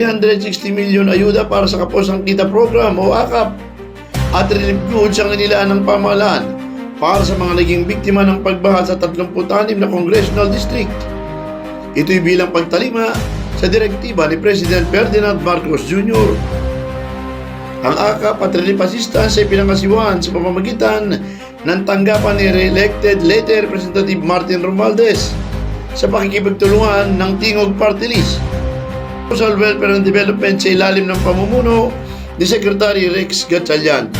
360 milyon ayuda para sa Kaposang Kita Program o AKAP at relief goods ang ng pamahalaan para sa mga naging biktima ng pagbaha sa 36 na Congressional District. Ito'y bilang pagtalima sa direktiba ni President Ferdinand Marcos Jr. Ang AKAP at relief assistance ay pinangasiwan sa pamamagitan ng tanggapan ni re-elected late Representative Martin Romualdez sa pakikipagtulungan ng Tingog Party List Social Welfare and Development sa ilalim ng pamumuno ni Secretary Rex Gatchalian.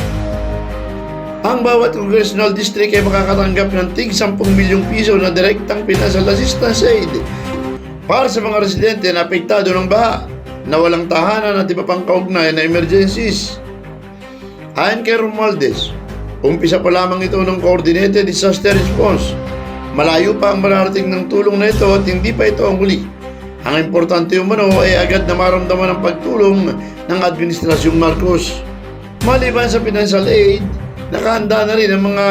Ang bawat congressional district ay makakatanggap ng tig 10 milyong piso na direktang financial assistance aid para sa mga residente na apektado ng baha na walang tahanan at iba pang kaugnay na emergencies. Ayon kay Romualdez, umpisa pa lamang ito ng Coordinated Disaster Response. Malayo pa ang mararating ng tulong na ito at hindi pa ito ang huli. Ang importante umano ay agad na maramdaman ang pagtulong ng Administrasyong Marcos. Maliban sa financial aid, nakahanda na rin ang mga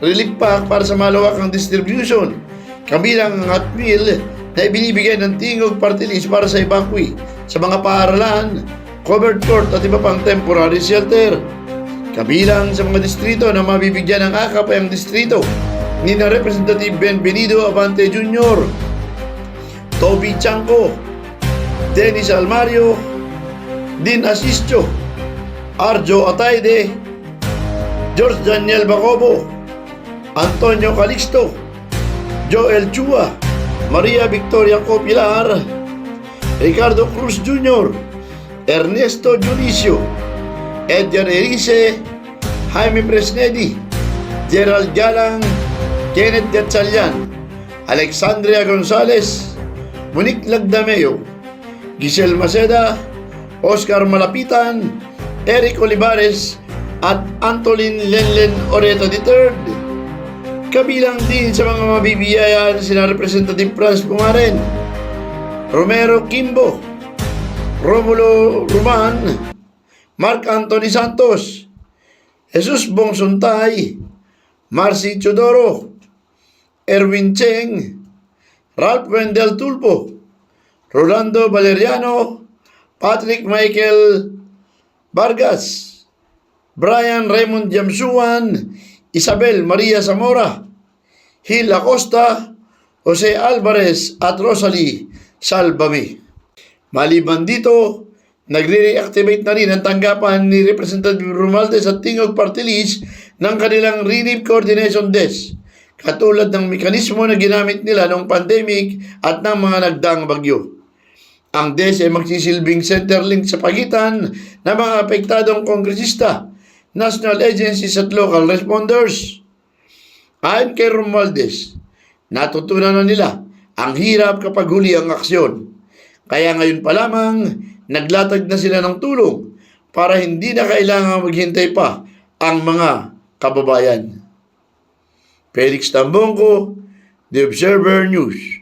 relief pack para sa malawakang distribution. Kabilang ang hot meal na ibinibigay ng Tingog Party para sa evacuee sa mga paaralan, covered court at iba pang temporary shelter. Kabilang sa mga distrito na mabibigyan ng akap ay ang distrito ni na Representative Benvenido Avante Jr., Toby Chanco, Dennis Almario, Din Asistio, Arjo Ataide, George Daniel Bacobo, Antonio Calixto, Joel Chua, Maria Victoria Copilar, Ricardo Cruz Jr., Ernesto Junicio, Edgar Erice, Jaime Presnedi, Gerald Galang, Kenneth Gatchalian, Alexandria Gonzalez, Monique Lagdameo, Giselle Maceda, Oscar Malapitan, Eric Olivares, at Antolin Lenlen Oreta III. Kabilang din sa mga mabibiyaya sina Representative Franz Pumaren, Romero Kimbo, Romulo Roman, Mark Anthony Santos, Jesus Bong Suntay, Marcy Chodoro, Erwin Cheng, Ralph Wendell Tulpo, Rolando Valeriano, Patrick Michael Vargas, Brian Raymond Jamsuan, Isabel Maria Zamora, Hil Acosta, Jose Alvarez at Rosalie Salvame. Maliban dito, nagre-reactivate na rin ang tanggapan ni Representative Romualdez at Tingog Party ng kanilang Relief Coordination Desk katulad ng mekanismo na ginamit nila noong pandemic at ng mga nagdaang bagyo. Ang DES ay magsisilbing center link sa pagitan ng mga apektadong kongresista, national agencies at local responders. Ayon kay Romualdez, natutunan na nila ang hirap kapag huli ang aksyon. Kaya ngayon pa lamang, naglatag na sila ng tulong para hindi na kailangan maghintay pa ang mga kababayan. Felix Tambongko, The Observer News.